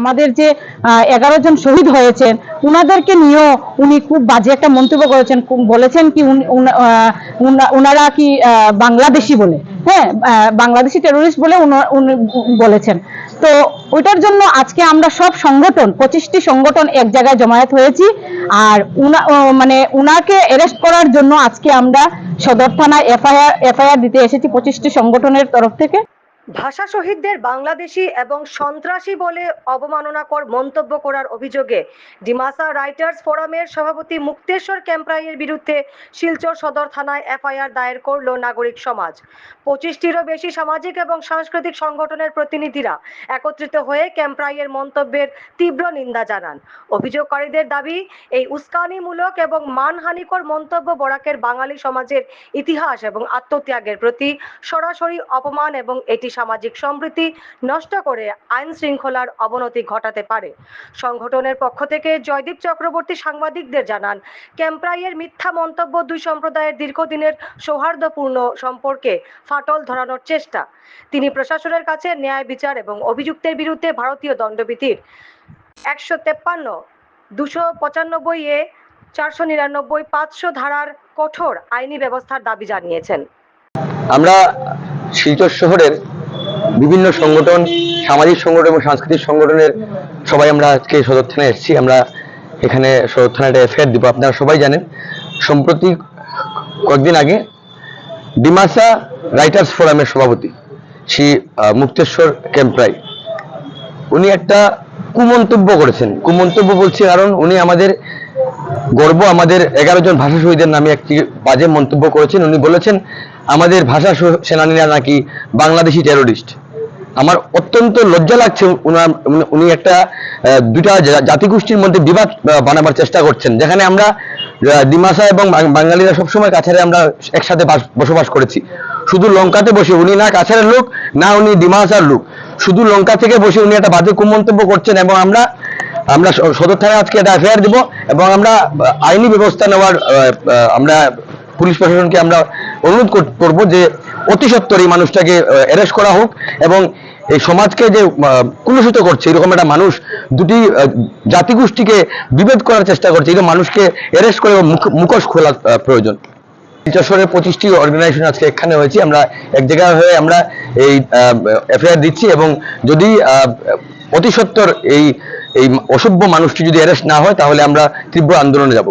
আমাদের যে এগারো জন শহীদ হয়েছেন, উনাদেরকে নিয়েও উনি খুব বাজে একটা মন্তব্য করেছেন বলেছেন কি উনারা কি বাংলাদেশি বলে। হ্যাঁ বাংলাদেশি টেরোরিস্ট বলে উনি বলেছেন। তো ওইটার জন্য আজকে আমরা সব সংগঠন, পঁচিশটি সংগঠন এক জায়গায় জমায়েত হয়েছি, আর উনা মানে উনাকে অ্যারেস্ট করার জন্য আজকে আমরা সদর থানায় এফআইআর এফআইআর দিতে এসেছি পঁচিশটি সংগঠনের তরফ থেকে। ভাষা শহীদদের বাংলাদেশি এবং সন্ত্রাসী বলে অবমাননাকর মন্তব্য করার অভিযোগে ডিমাসা রাইটার্স ফোরামের সভাপতি মুক্তেশ্বর ক্যাম্পরাইয়ের বিরুদ্ধে শিলচর সদর থানায় এফআইআর দায়ের করল নাগরিক সমাজ। পঁচিশটিরও বেশি সামাজিক এবং সাংস্কৃতিক সংগঠনের প্রতিনিধিরা একত্রিত হয়ে ক্যাম্পরাইয়ের মন্তব্যের তীব্র নিন্দা জানান। অভিযোগকারীদের দাবি, এই উস্কানিমূলক এবং মানহানিকর মন্তব্য বরাকের বাঙালি সমাজের ইতিহাস এবং আত্মত্যাগের প্রতি সরাসরি অপমান এবং এটি সামাজিক সম্প্রীতি নষ্ট করে আইন শৃঙ্খলার অবনতি ঘটাতে পারে। সংগঠনের পক্ষ থেকে জয়দীপ চক্রবর্তী সাংবাদিকদের জানান, ক্যাম্প্রাইয়ের মিথ্যা মন্তব্য দুই সম্প্রদায়ের দীর্ঘদিনের সৌহার্দ্যপূর্ণ সম্পর্কে ফাটল ধরানোর চেষ্টা। তিনি প্রশাসনের কাছে ন্যায় বিচার এবং অভিযুক্তের বিরুদ্ধে ভারতীয় দণ্ডবিধির একশো তেপ্পান্ন, দুশো পঁচানব্বই এ চারশো নিরানব্বই, পাঁচশো ধারার কঠোর আইনি ব্যবস্থার দাবি জানিয়েছেন। আমরা শিলচর শহরের বিভিন্ন সংগঠন, সামাজিক সংগঠন এবং সাংস্কৃতিক সংগঠনের সবাই আমরা আজকে সদর থানায় এসেছি। আমরা এখানে সদর থানাটা এফআইআর দিব, আপনারা সবাই জানেন। সম্প্রতি কয়েকদিন আগে ডিমাসা রাইটার্স ফোরামের সভাপতি শ্রী মুক্তেশ্বর ক্যাম্পরাই উনি একটা কুমন্তব্য করেছেন। কুমন্তব্য বলছি কারণ উনি আমাদের গর্ব, আমাদের এগারো জন ভাষা শহীদের নামে একটি বাজে মন্তব্য করেছেন। উনি বলেছেন, আমাদের ভাষা সেনানীরা নাকি বাংলাদেশি টেরোরিস্ট আমার অত্যন্ত লজ্জা লাগছে উনার উনি- একটা দুটা জাতিগোষ্ঠীর মধ্যে বিবাদ বানাবার চেষ্টা করছেন। যেখানে আমরা ডিমাসা এবং বাঙালিরা সবসময় কাছাড়ে আমরা একসাথে বাস- বসবাস করেছি। শুধু লঙ্কাতে বসে উনি না কাছারের লোক, না উনি ডিমাসার লোক। শুধু লঙ্কা থেকে বসে উনি একটা বাজে কুমন্তব্য করছেন এবং আমরা আমরা সদর থানায় আজকে একটা এফআইআর দিব এবং আমরা আইনি ব্যবস্থা নেওয়ার আমরা পুলিশ প্রশাসনকে আমরা অনুরোধ করব যে অতি সত্বর এই মানুষটাকে অ্যারেস্ট করা হোক এবং এই সমাজকে যে কুলুষিত করছে, এরকম একটা মানুষ দুটি জাতিগোষ্ঠীকে বিভেদ করার চেষ্টা করছে, এরকম মানুষকে অ্যারেস্ট করে মুখোশ খোলা প্রয়োজন। যশোরের পঁচিশটি অর্গানাইজেশন আজকে এখানে হয়েছি, আমরা এক জায়গায় হয়ে আমরা এই এফআইআর দিচ্ছি এবং যদি অতি সত্বর এই এই অসভ্য মানুষটি যদি অ্যারেস্ট না হয়, তাহলে আমরা তীব্র আন্দোলনে যাব।